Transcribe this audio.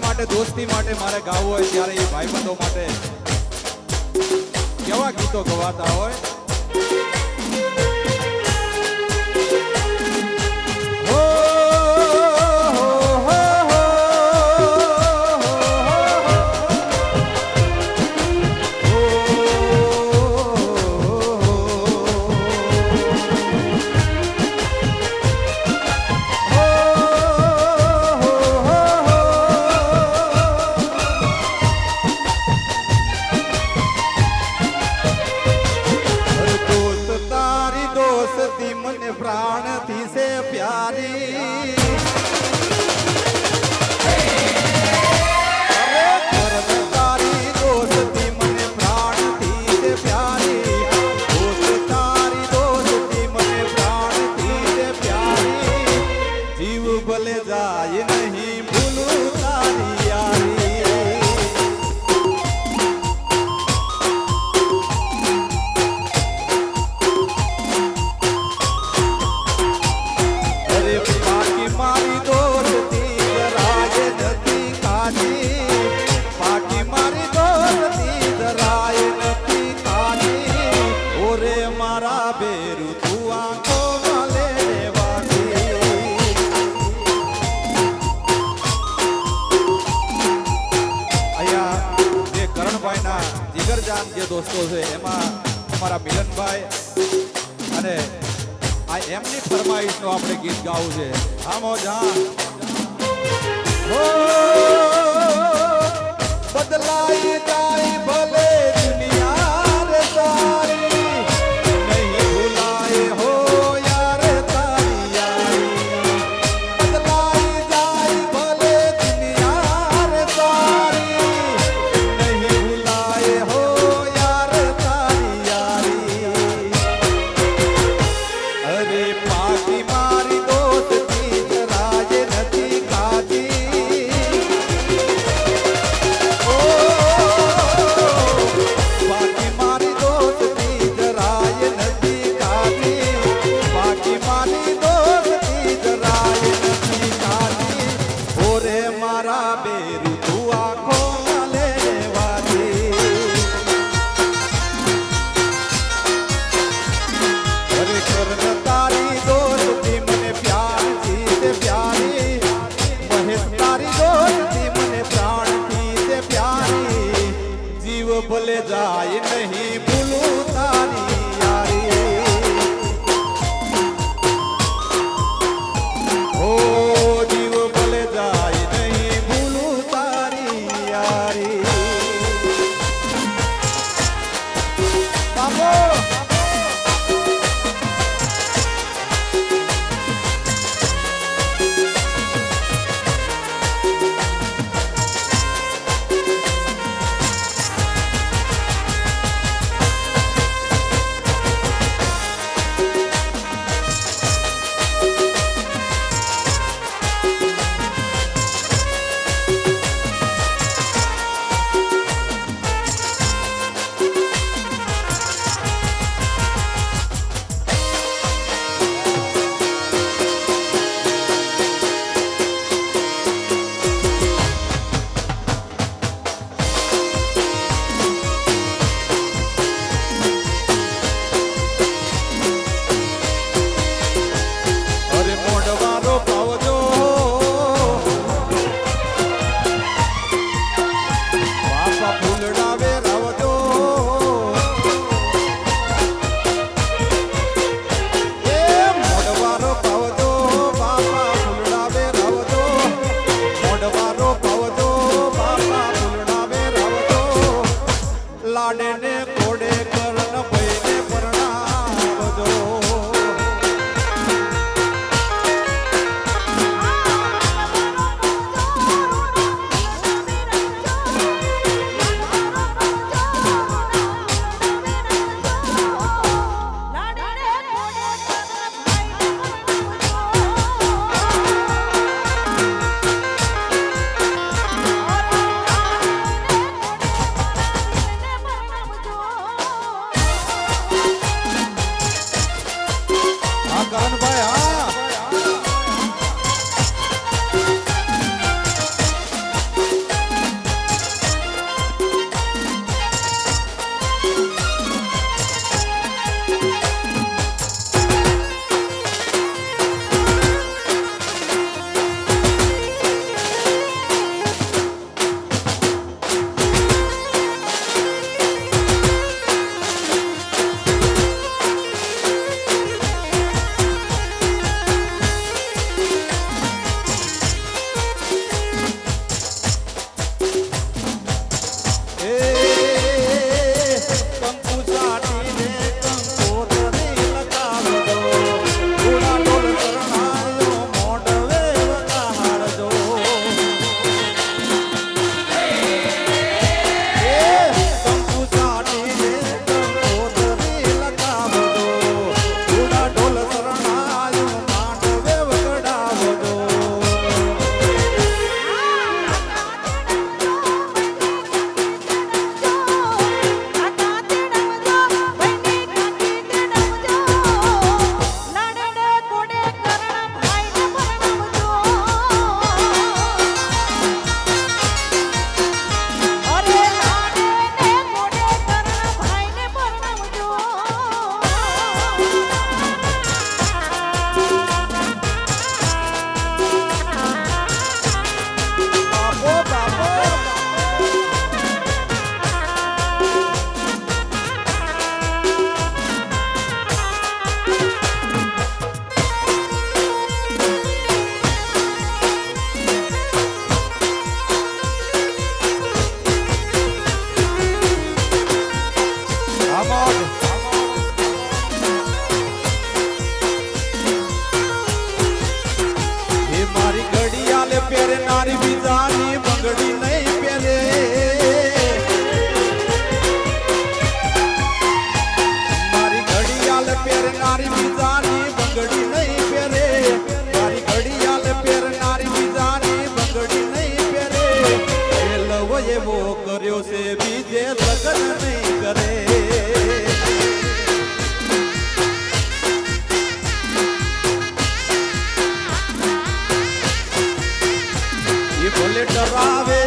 માટે દોસ્તી માટે મારે ગાવું હોય ત્યારે એ ભાઈબંધો માટે કેવા ગીતો ગવાતા હોય? પ્રાણથી સે પ્યારી. દોસ્તો છે એમાં અમારા મિલનભાઈ અને આ એમની ફરમાઈશનું આપણે ગીત ગાવું છે હામો જાન બદલાઈ જા ભલે જાય નહીં ડરાવે